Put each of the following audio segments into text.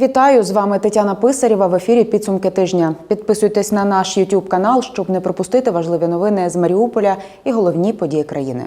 Вітаю з вами Тетяна Писарєва в ефірі Підсумки тижня. Підписуйтесь на наш YouTube канал, щоб не пропустити важливі новини з Маріуполя і головні події країни.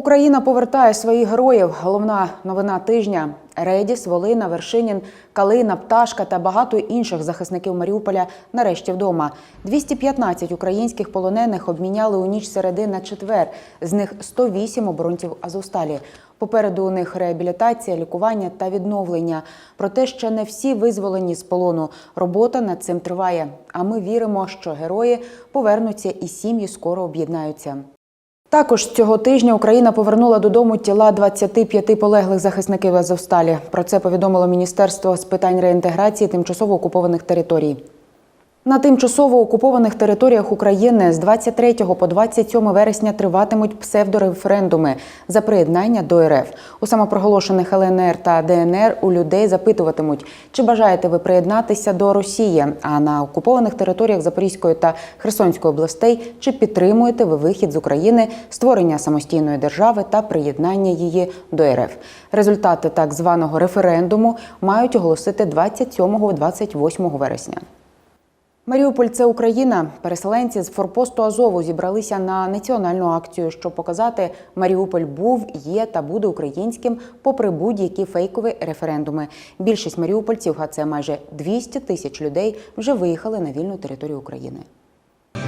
Україна повертає своїх героїв. Головна новина тижня. Редіс, Волина, Вершинін, Калина, Пташка та багато інших захисників Маріуполя нарешті вдома. 215 українських полонених обміняли у ніч середи на четвер. З них 108 оборонців Азовсталі. Попереду у них реабілітація, лікування та відновлення. Проте ще не всі визволені з полону. Робота над цим триває. А ми віримо, що герої повернуться і сім'ї скоро об'єднаються. Також цього тижня Україна повернула додому тіла 25 полеглих захисників Азовсталі. Про це повідомило Міністерство з питань реінтеграції тимчасово окупованих територій. На тимчасово окупованих територіях України з 23 по 27 вересня триватимуть псевдореферендуми за приєднання до РФ. У самопроголошених ЛНР та ДНР у людей запитуватимуть, чи бажаєте ви приєднатися до Росії. А на окупованих територіях Запорізької та Херсонської областей чи підтримуєте ви вихід з України, створення самостійної держави та приєднання її до РФ. Результати так званого референдуму мають оголосити 27-28 вересня. Маріуполь це Україна. Переселенці з форпосту Азову зібралися на національну акцію, щоб показати, Маріуполь був, є та буде українським, попри будь-які фейкові референдуми. Більшість маріупольців, а це майже 200 тисяч людей, вже виїхали на вільну територію України.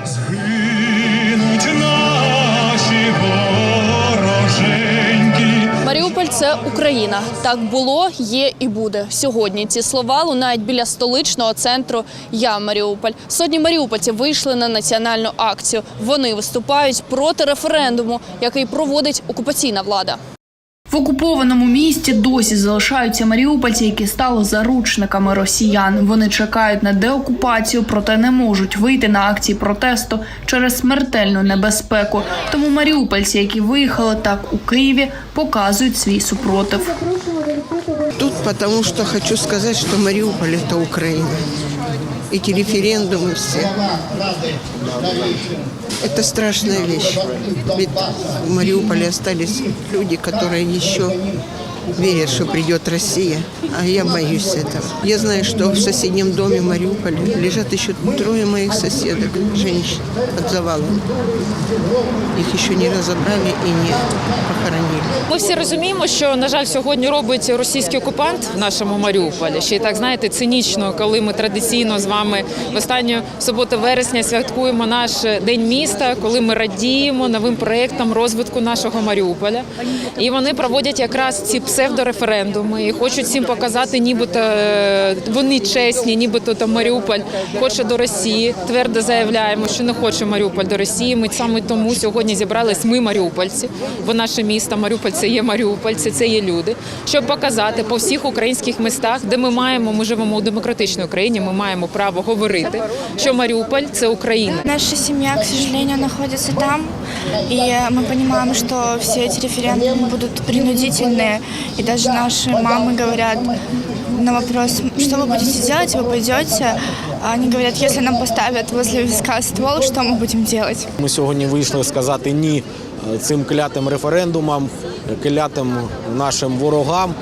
Згинуть наші. Маріуполь це Україна. Так було, є і буде. Сьогодні ці слова лунають біля столичного центру Я Маріуполь. Сотні маріупольців вийшли на національну акцію. Вони виступають проти референдуму, який проводить окупаційна влада. В окупованому місті досі залишаються маріупольці, які стали заручниками росіян. Вони чекають на деокупацію, проте не можуть вийти на акції протесту через смертельну небезпеку. Тому маріупольці, які виїхали так у Києві, показують свій супротив. Тут потому что хочу сказать, что Мариуполь – это Украина Эти референдумы все. Это страшная вещь. Ведь в Мариуполе остались люди, которые еще верят, что придет Россия. А я боюсь этого. Я знаю, что в соседнем доме Мариуполя лежат еще трое моих соседок, женщин, под завалом. Их еще не разобрали и не похоронили. Ми всі розуміємо, що на жаль, сьогодні робить російський окупант в нашому Маріуполі. Ще й так знаєте, цинічно, коли ми традиційно з вами в останню суботу вересня святкуємо наш день міста, коли ми радіємо новим проєктам розвитку нашого Маріуполя. І вони проводять якраз ці псевдореферендуми і хочуть всім показати, нібито е, вони чесні, нібито там Маріуполь хоче до Росії. Твердо заявляємо, що не хоче Маріуполь до Росії. Ми саме тому сьогодні зібрались ми, маріупольці, бо наше місто Маріуполь це є маріупольці, це є люди, щоб показати по всіх українських містах, де ми маємо, ми живемо у демократичній Україні. Ми маємо право говорити, що Маріуполь це Україна. Наша семья, к сожалению, находится там, и мы понимаем, что все эти референдумы будут принудительные, и даже наши мамы говорят на вопрос, что вы будете делать, вы пойдете, а они говорят, если нам поставят возле виска ствол, что мы будем делать? Ми сьогодні вийшли сказати ні е, цим клятим референдумам, клятим нашим ворогам,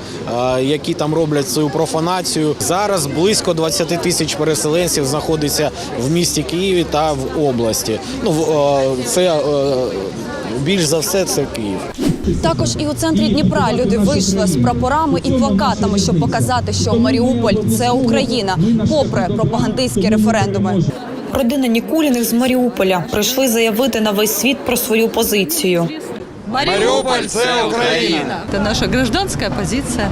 е, які там роблять свою профанацію. Зараз близько 20 тисяч переселенців знаходиться в місті Києві та в області. Ну в- е, це е, більш за все це Київ. Також і у центрі Дніпра люди вийшли з прапорами і плакатами, щоб показати, що Маріуполь це Україна, попри пропагандистські референдуми. Родина Нікуліних з Маріуполя прийшли заявити на весь світ про свою позицію. Маріуполь це Україна. Это наша гражданская позиция.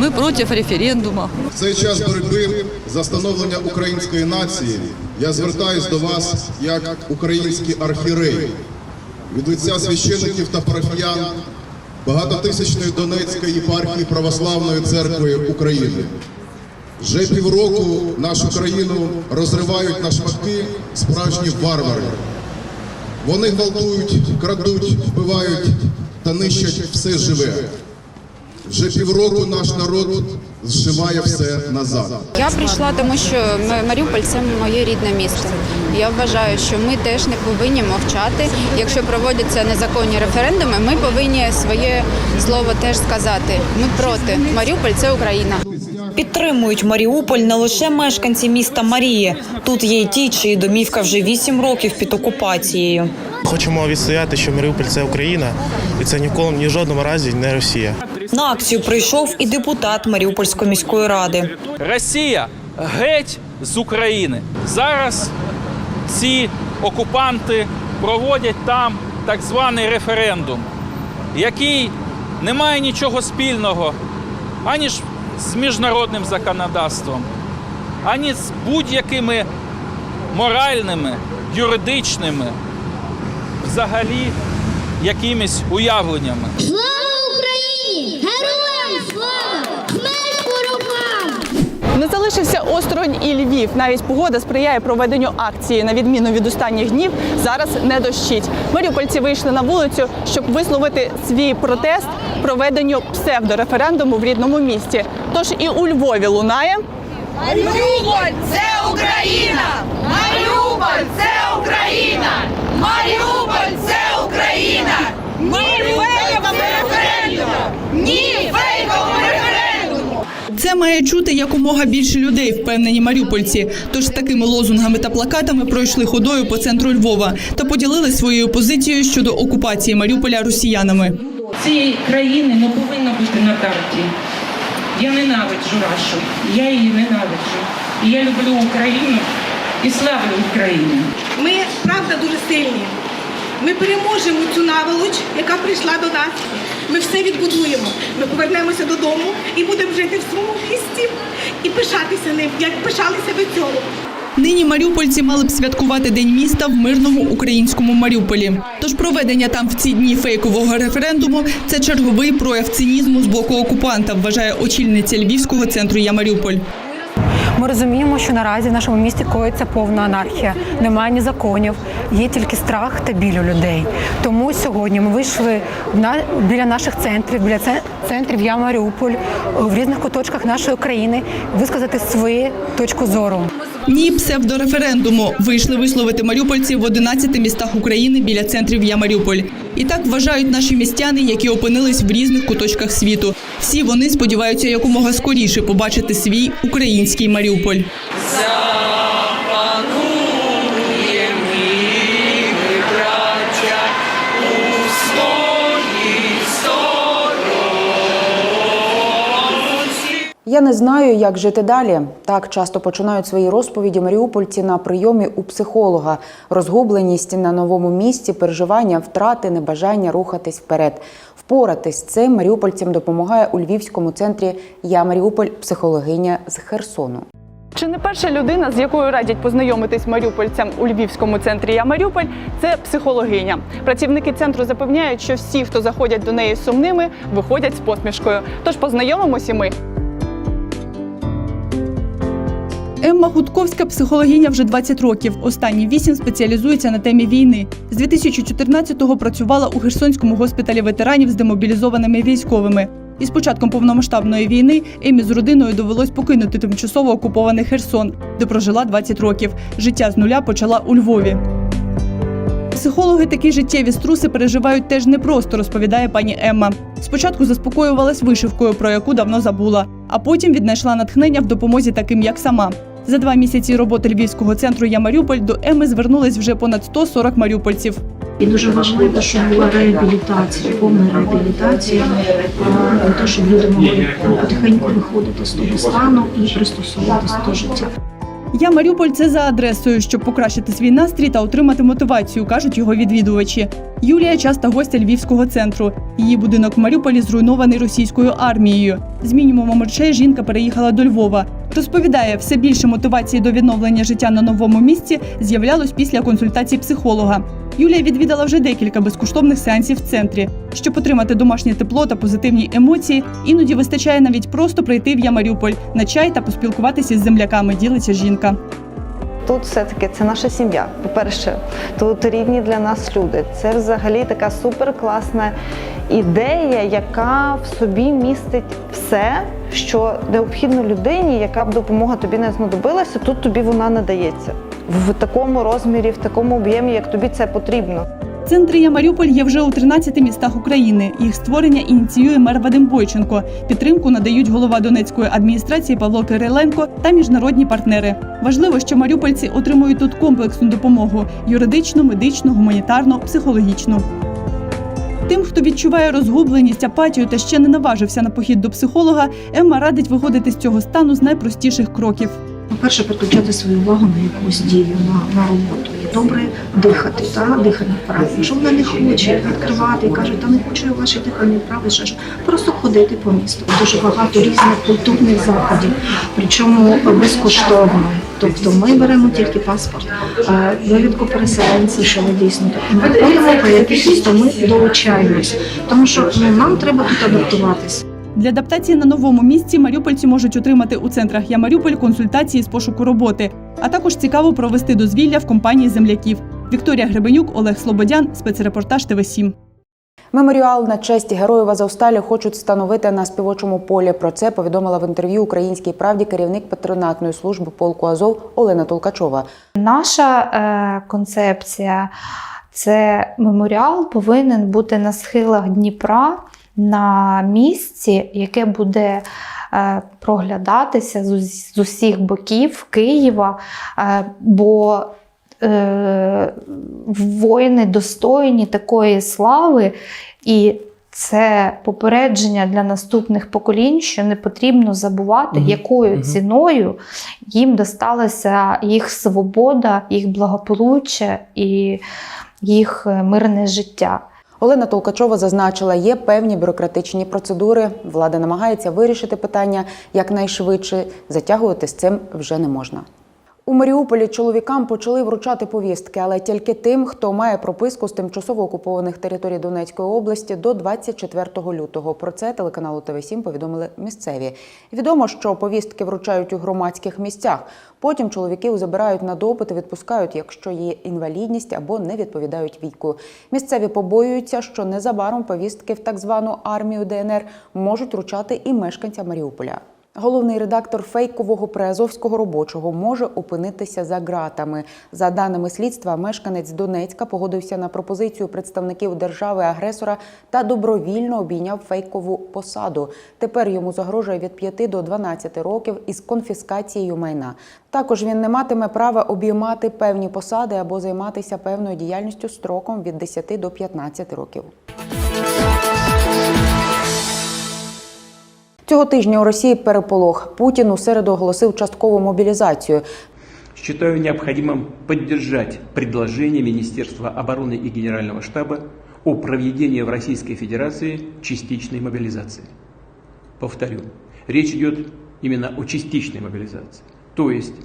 Мы против референдума. В цей час боротьби за становлення української нації я звертаюсь до вас як український архірей від лиця священиків та парафіян багатотисячної Донецької єпархії Православної церкви України. Вже півроку нашу країну розривають на шматки справжні варвари. Вони гвалтують, крадуть, вбивають та нищать все живе. Вже півроку наш народ зшиває все назад. Я прийшла, тому що Маріуполь це моє рідне місто. Я вважаю, що ми теж не повинні мовчати. Якщо проводяться незаконні референдуми, ми повинні своє слово теж сказати. Ми проти. Маріуполь це Україна. Підтримують Маріуполь не лише мешканці міста Марії. Тут є й ті, чиї домівка вже вісім років під окупацією. Хочемо відстояти, що Маріуполь це Україна, і це ніколи ні в жодному разі не Росія. На акцію прийшов і депутат Маріупольської міської ради. Росія геть з України. Зараз ці окупанти проводять там так званий референдум, який не має нічого спільного ані ж з міжнародним законодавством, ані з будь-якими моральними, юридичними, взагалі якимись уявленнями. Україні! Героям слава! Смерть ворогам! Не залишився осторонь і Львів. Навіть погода сприяє проведенню акції. На відміну від останніх днів, зараз не дощить. Маріупольці вийшли на вулицю, щоб висловити свій протест проведенню псевдореферендуму в рідному місті. Тож і у Львові лунає. Маріуполь це Україна! Маріуполь це Україна! Маріуполь це Україна! Ні фейковому референдуму! Ні фейковому референдуму! Це має чути якомога більше людей, впевнені маріупольці. Тож з такими лозунгами та плакатами пройшли ходою по центру Львова та поділили своєю позицією щодо окупації Маріуполя росіянами. Цієї країни не повинно бути на карті. Я ненавиджу Рашу, я її ненавиджу. І я люблю Україну і славлю Україну. Ми правда дуже сильні. Ми переможемо цю наволоч, яка прийшла до нас. Ми все відбудуємо. Ми повернемося додому і будемо жити в своєму місті і пишатися ним, як пишалися до цього. Нині маріупольці мали б святкувати День міста в мирному українському Маріуполі. Тож проведення там в ці дні фейкового референдуму це черговий прояв цинізму з боку окупанта, вважає очільниця Львівського центру Я Маріуполь. Ми розуміємо, що наразі в нашому місті коїться повна анархія. Немає ні законів, є тільки страх та біль у людей. Тому сьогодні ми вийшли біля наших центрів, біля центрів Я Маріуполь в різних куточках нашої країни висказати свою точку зору. Ні псевдореферендуму вийшли висловити маріупольці в 11 містах України біля центрів Я Маріуполь. І так вважають наші містяни, які опинились в різних куточках світу. Всі вони сподіваються якомога скоріше побачити свій український Маріуполь. Я не знаю, як жити далі. Так часто починають свої розповіді маріупольці на прийомі у психолога. Розгубленість на новому місці, переживання, втрати, небажання рухатись вперед. Впоратись з цим маріупольцям допомагає у львівському центрі Я Маріуполь психологиня з Херсону. Чи не перша людина, з якою радять познайомитись маріупольцям у Львівському центрі Я Маріуполь, це психологиня. Працівники центру запевняють, що всі, хто заходять до неї сумними, виходять з посмішкою. Тож познайомимось і ми. Емма Гудковська психологиня вже 20 років. Останні вісім спеціалізується на темі війни. З 2014-го працювала у Херсонському госпіталі ветеранів з демобілізованими військовими. І з початком повномасштабної війни Емі з родиною довелось покинути тимчасово окупований Херсон, де прожила 20 років. Життя з нуля почала у Львові. Психологи такі життєві струси переживають теж непросто, розповідає пані Емма. Спочатку заспокоювалась вишивкою, про яку давно забула, а потім віднайшла натхнення в допомозі таким, як сама. За два місяці роботи Львівського центру Я Маріуполь до Еми звернулись вже понад 140 маріупольців. І дуже важливо, щоб була реабілітація, повна реабілітація, того, щоб люди могли потихеньку виходити з того стану і пристосовуватися до життя. Я Маріуполь це за адресою, щоб покращити свій настрій та отримати мотивацію, кажуть його відвідувачі. Юлія часта гостя Львівського центру. Її будинок в Маріуполі зруйнований російською армією. З мінімумом речей жінка переїхала до Львова. Розповідає, все більше мотивації до відновлення життя на новому місці з'являлось після консультацій психолога. Юлія відвідала вже декілька безкоштовних сеансів в центрі. Щоб отримати домашнє тепло та позитивні емоції, іноді вистачає навіть просто прийти в Ямаріуполь на чай та поспілкуватися з земляками. Ділиться жінка. Тут все-таки це наша сім'я. По-перше, тут рідні для нас люди. Це взагалі така суперкласна ідея, яка в собі містить все, що необхідно людині, яка б допомога тобі не знадобилася, тут тобі вона надається в такому розмірі, в такому об'ємі, як тобі це потрібно. Центри «Я Маріуполь» є вже у 13 містах України. Їх створення ініціює мер Вадим Бойченко. Підтримку надають голова Донецької адміністрації Павло Кириленко та міжнародні партнери. Важливо, що маріупольці отримують тут комплексну допомогу: юридичну, медичну, гуманітарну, психологічну. Тим, хто відчуває розгубленість, апатію та ще не наважився на похід до психолога, Емма радить виходити з цього стану з найпростіших кроків. По-перше, переключати свою увагу на якусь дію, на, на роботу. Добре дихати, та дихальні вправи. Якщо вона не хоче відкривати і каже, та не хочу я ваші дихальні вправи, ще ж просто ходити по місту. Дуже багато різних культурних заходів, причому безкоштовно. Тобто ми беремо тільки паспорт, довідку переселенця, що ми дійсно тут. Ми ходимо по якихось, то ми долучаємось, тому що ну, нам треба тут адаптуватися. Для адаптації на новому місці маріупольці можуть отримати у центрах «Я Маріуполь» консультації з пошуку роботи, а також цікаво провести дозвілля в компанії земляків. Вікторія Гребенюк, Олег Слободян, спецрепортаж ТВ 7 Меморіал на честь героїв Азовсталі хочуть встановити на співочому полі. Про це повідомила в інтерв'ю Українській правді керівник патронатної служби полку Азов Олена Толкачова. Наша е, концепція це меморіал повинен бути на схилах Дніпра на місці, яке буде е, проглядатися з, усіх боків Києва, е, бо е, воїни достойні такої слави, і це попередження для наступних поколінь, що не потрібно забувати, якою ціною їм досталася їх свобода, їх благополуччя і їх мирне життя. Олена Толкачова зазначила, є певні бюрократичні процедури. Влада намагається вирішити питання якнайшвидше. Затягувати з цим вже не можна. У Маріуполі чоловікам почали вручати повістки, але тільки тим, хто має прописку з тимчасово окупованих територій Донецької області до 24 лютого. Про це телеканалу ТВ 7 повідомили місцеві. Відомо, що повістки вручають у громадських місцях. Потім чоловіків забирають на допит і відпускають, якщо є інвалідність або не відповідають віку. Місцеві побоюються, що незабаром повістки в так звану армію ДНР можуть вручати і мешканцям Маріуполя. Головний редактор фейкового приазовського робочого може опинитися за ґратами. За даними слідства, мешканець Донецька погодився на пропозицію представників держави-агресора та добровільно обійняв фейкову посаду. Тепер йому загрожує від 5 до 12 років із конфіскацією майна. Також він не матиме права обіймати певні посади або займатися певною діяльністю строком від 10 до 15 років. Цього тижня у Росії переполох. Путін у середу оголосив часткову мобілізацію. Считаю необходимым поддержать предложение Министерства обороны и Генерального штаба о проведении в Российской Федерации частичной мобилизации. Повторю, речь идет именно о частичной мобилизации. То есть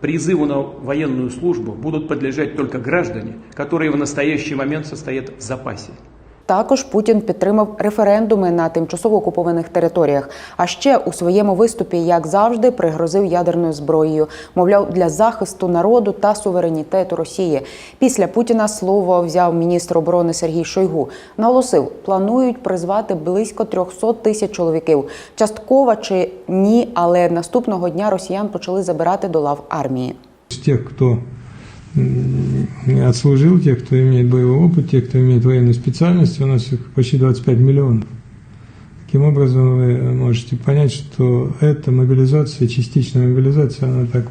призыву на военную службу будут подлежать только граждане, которые в настоящий момент состоят в запасе. Також Путін підтримав референдуми на тимчасово окупованих територіях. А ще у своєму виступі, як завжди, пригрозив ядерною зброєю. Мовляв, для захисту народу та суверенітету Росії. Після Путіна слово взяв міністр оборони Сергій Шойгу. Наголосив, планують призвати близько 300 тисяч чоловіків. Частково чи ні, але наступного дня росіян почали забирати до лав армії. тех, кто м, отслужил, тех, кто имеет боевой опыт, тех, кто имеет военную специальность, у нас их почти 25 миллионов. Таким образом, вы можете понять, что эта мобилизация, частичная мобилизация, она так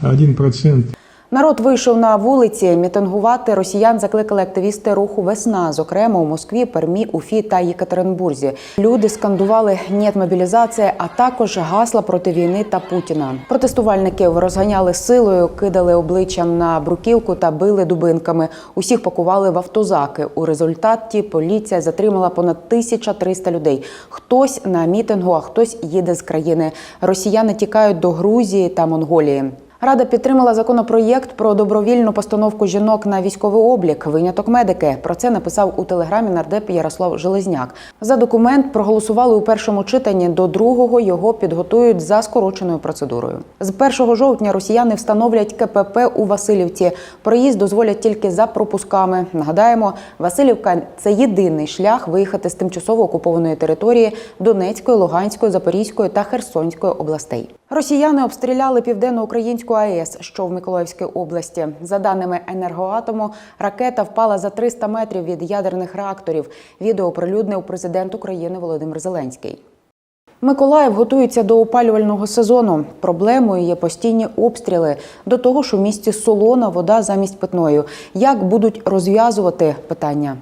1%. Народ вийшов на вулиці. Мітингувати росіян закликали активісти руху Весна, зокрема у Москві, Пермі, Уфі та Єкатеринбурзі. Люди скандували «Нєт мобілізація, а також гасла проти війни та Путіна. Протестувальників розганяли силою, кидали обличчям на бруківку та били дубинками. Усіх пакували в автозаки. У результаті поліція затримала понад 1300 людей. Хтось на мітингу, а хтось їде з країни. Росіяни тікають до Грузії та Монголії. Рада підтримала законопроєкт про добровільну постановку жінок на військовий облік. Виняток медики. Про це написав у телеграмі нардеп Ярослав Железняк. За документ проголосували у першому читанні. До другого його підготують за скороченою процедурою. З 1 жовтня росіяни встановлять КПП у Васильівці. Проїзд дозволять тільки за пропусками. Нагадаємо, Васильівка це єдиний шлях виїхати з тимчасово окупованої території Донецької, Луганської, Запорізької та Херсонської областей. Росіяни обстріляли південноукраїнську АЕС, що в Миколаївській області. За даними енергоатому, ракета впала за 300 метрів від ядерних реакторів. Відео оприлюднив президент України Володимир Зеленський. Миколаїв готується до опалювального сезону. Проблемою є постійні обстріли. До того ж, у місті солона вода замість питної. Як будуть розв'язувати питання?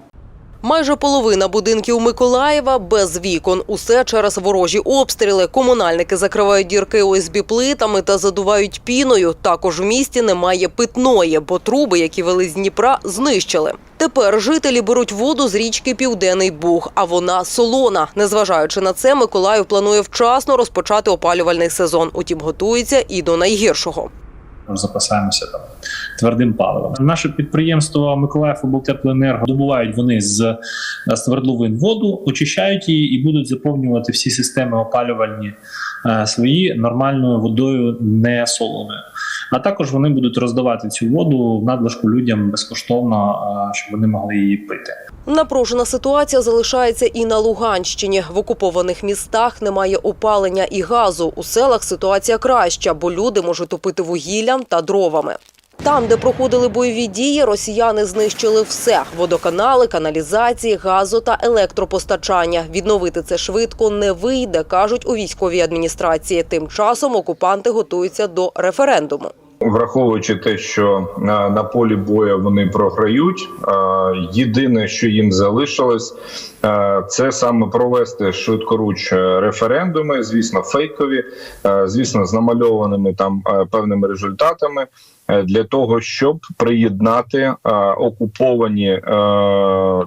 Майже половина будинків Миколаєва без вікон. Усе через ворожі обстріли. Комунальники закривають дірки ОСБ плитами та задувають піною. Також в місті немає питної, бо труби, які вели з Дніпра, знищили. Тепер жителі беруть воду з річки Південний Буг, а вона солона. Незважаючи на це, Миколаїв планує вчасно розпочати опалювальний сезон. Утім, готується і до найгіршого. Запасаємося там твердим паливом. Наше підприємство Миколаїв облтеплоенерго добувають вони з з свердловин воду, очищають її і будуть заповнювати всі системи опалювальні е, свої нормальною водою, не солоною. А також вони будуть роздавати цю воду надлишку людям безкоштовно, щоб вони могли її пити. Напружена ситуація залишається і на Луганщині. В окупованих містах немає опалення і газу. У селах ситуація краща, бо люди можуть топити вугіллям та дровами. Там, де проходили бойові дії, росіяни знищили все: водоканали, каналізації, газо та електропостачання. Відновити це швидко не вийде, кажуть у військовій адміністрації. Тим часом окупанти готуються до референдуму. Враховуючи те, що е, на полі бою вони програють, е, єдине, що їм залишилось, е, це саме провести швидкоруч референдуми, звісно, фейкові, звісно, з намальованими там певними результатами. Для того щоб приєднати окуповані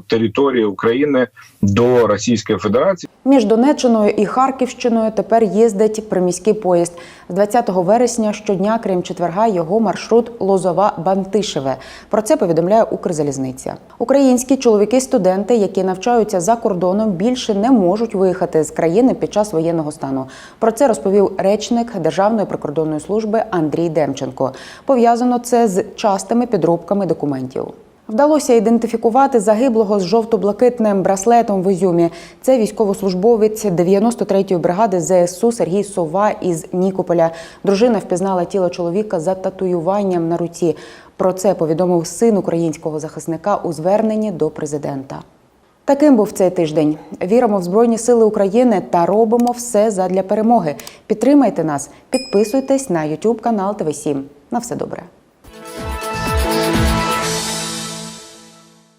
території України до Російської Федерації, Між Донеччиною і Харківщиною тепер їздить приміський поїзд. З 20 вересня щодня, крім четверга, його маршрут Лозова-Бантишеве. Про це повідомляє Укрзалізниця. Українські чоловіки-студенти, які навчаються за кордоном, більше не можуть виїхати з країни під час воєнного стану. Про це розповів речник Державної прикордонної служби Андрій Демченко. Пов'язано це з частими підробками документів. Вдалося ідентифікувати загиблого з жовто-блакитним браслетом в Ізюмі. Це військовослужбовець 93-ї бригади ЗСУ Сергій Сова із Нікополя. Дружина впізнала тіло чоловіка за татуюванням на руці. Про це повідомив син українського захисника у зверненні до президента. Таким був цей тиждень. Віримо в Збройні Сили України та робимо все задля перемоги. Підтримайте нас, підписуйтесь на YouTube канал ТВ 7 На все добре.